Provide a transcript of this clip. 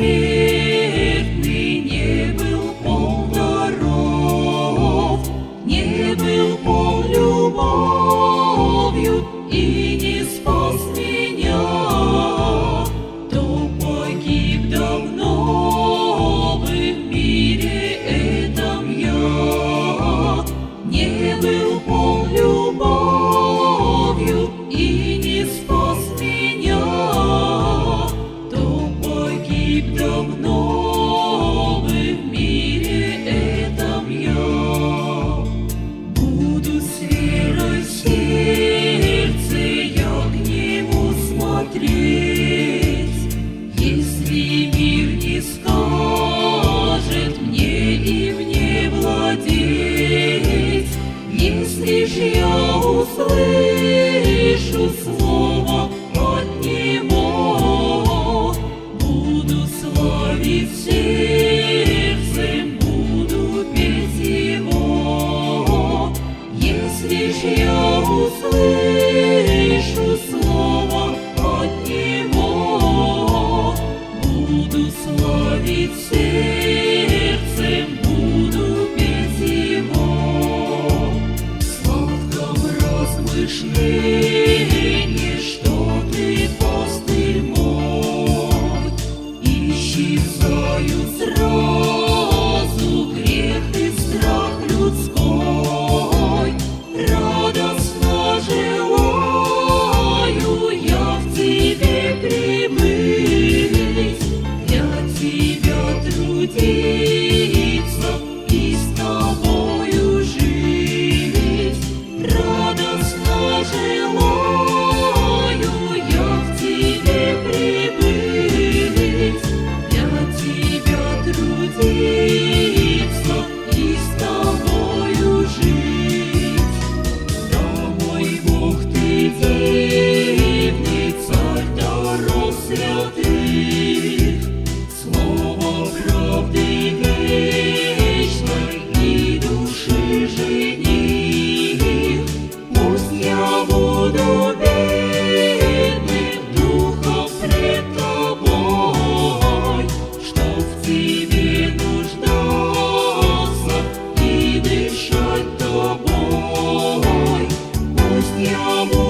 не был полон даров, не был полон любовью и не я услышу слово. лиш. e.